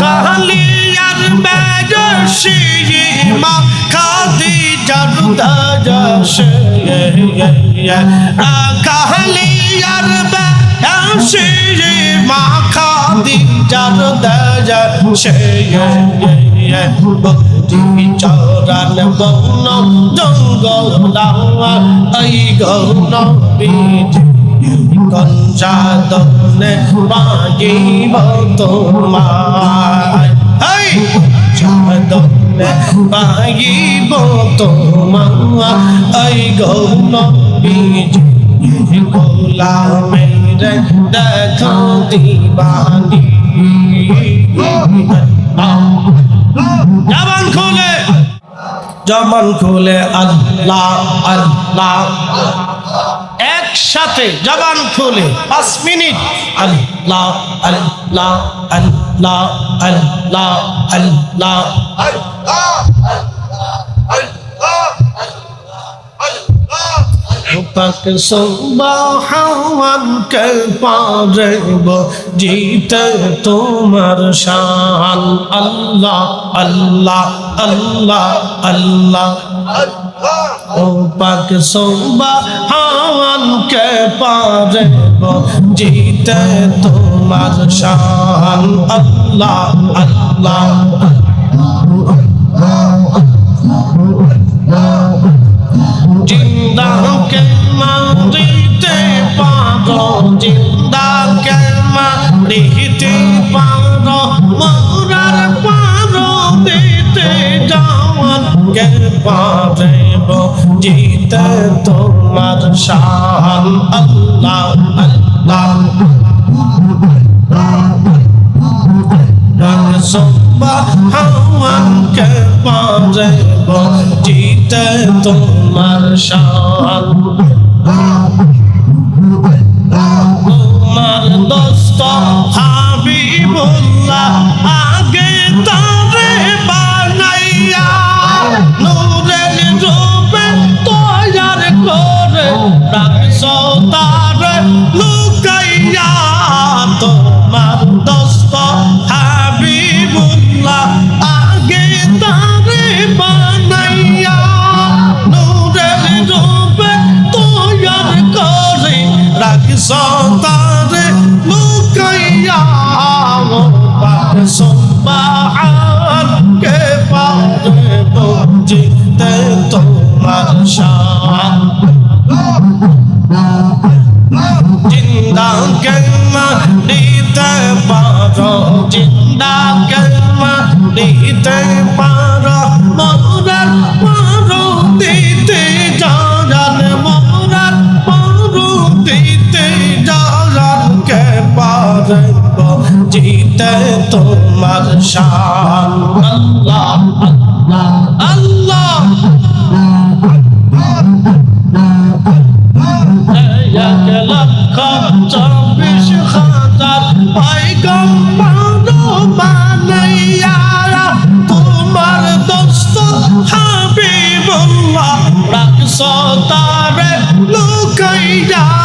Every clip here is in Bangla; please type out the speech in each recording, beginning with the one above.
কালিয়ার বেরসি মা খাদি জরদশে কালিয়ার বেরসি মা খাদি জরদশে বদি চরান বন জঙ্গল এই গৌন বিজি। কঞ্চাদনে বাজিব তোমার কঞ্চাদনে বাজিব তোমার এই গৌন বীজ গোলামের দেখো দিবানি। খুলে। জবান খুলে আল্লাহ আল্লাহ। একসাথে জবান খুলে পাঁচ মিনিট। আল্লাহ আল্লাহ আল্লাহ আল্লাহ আল্লাহ। পাক সুবহানকে পারব জিতে তোমার শান আল্লাহ আল্লাহ আল্লাহ আল্লাহ। ও পাক সুবহানকে পারব জিতে তোমার শান আল্লাহ আল্লাহ। জিন্দা কে মারিতে পারো জিন্দা কে মারিতে পারো মরার পারো দিতে যাওয়ান কে পারেব? জিতে তোমার শান আল্লাহ আল্লাহ। সুবহানকে পারেব জিতে তোমার শান তোমার দোস্ত হাবিবুল্লাহ বুঝতে তোমার শান জিন্দা কেমা দিতে পারো? জিন্দা কেমা দিতে পারো? মরার পারো দিতে জানান মরার পারো দিতে জানান কে পারে জিতে তোমার শান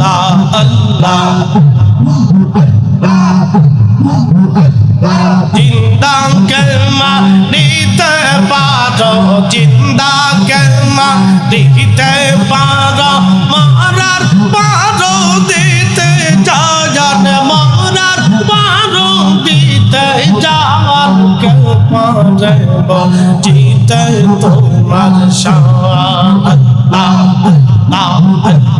আল্লাহ আল্লাহ জিন্দা কেমা দিতে পারো জিন্দা কেমা দিতে পারো মারার পারো দিতে যান মারার পারো দিতে যান কে পারব জিতে তোমার শান আল্লাহ আল্লাহ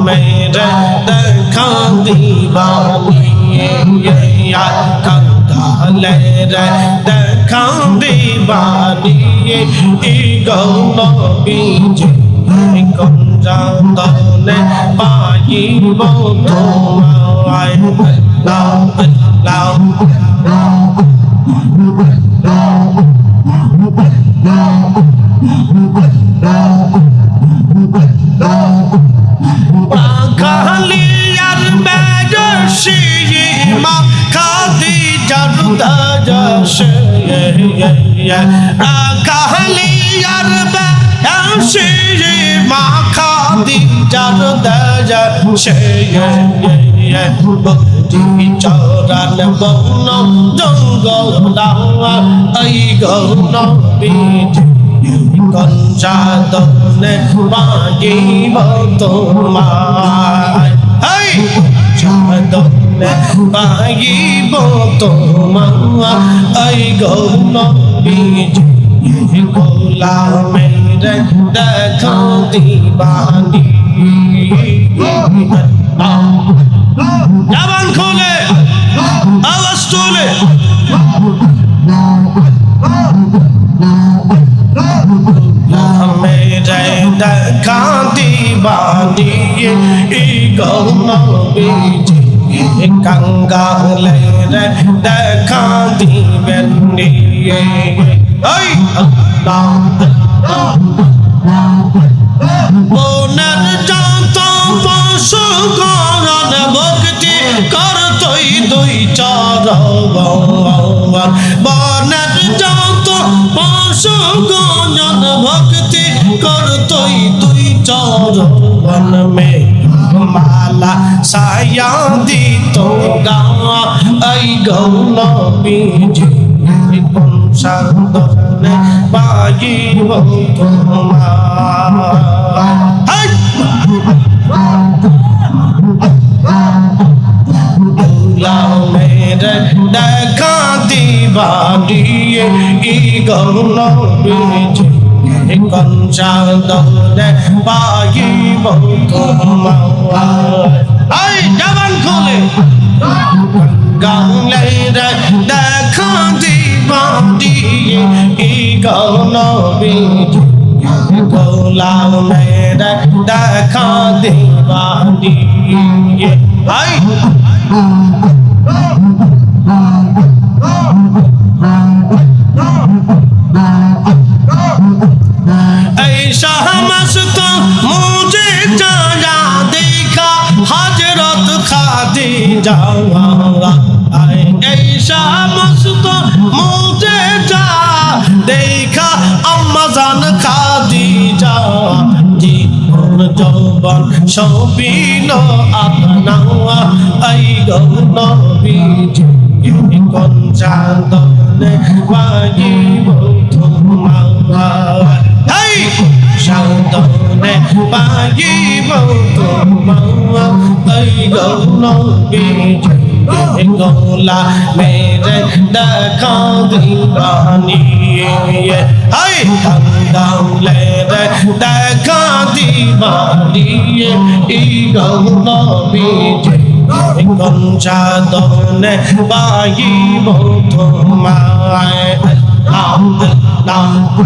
গোলামের দেখা দিবানি কঙ্গালের দেখা দিবানি গৌমবীজে কঞ্জাতনে পাইব তোমায় জরদাজসে কালিয়ার বেজসি মা খাদি জরদাজসে বটি চরান বন জঙ্গল দাওয়া এই গৌন কঞ্চাদনে পাইব তোমায়। হেই! চাদনে পাইব তোমায় এই গৌন বীজ গোলামের দেখা দিবানি। জবান খোলে, আওয়াজ তোলে। দেখা দিবানি। গৌমবীজি কঙ্গালের দেখা দিবেন ওই আল্লাহ মনের যত পশু করণ ভক্তি কর তুই দুই চরণ। মনের যত পশু করণ ভক্তি কর তুই দুই চরণ। মে মালা সায়া দিত গা। এই গৌন বীজ সাধনে পাইব তোমার। দেখা দিবানিয়ে ই গৌন বীজ কঞ্চাদনে পাইব তোমার আই জবান খোলে। গালের দেখা দিবানি ই গৌন বীজ গোলামের দেখা দিবানি। আই যাওয়া এই সমস্ত মৌজে যা। দেখা আম্মা জান খাদি যা জীবন যৌবন সবিল আপনা এই গৌন বিজি কোন চাঁদনে বাজিব তোমার এই চাঁদনে বাজিব তোমার এই গৌনবীজ গোলা মেরে দেখা দিবানি হাই কাঙ্গালে রে দেখা দিবানি এই গৌনবীজ কঞ্চাদনে পাইব তোমায় আল্লাহ আল্লাহ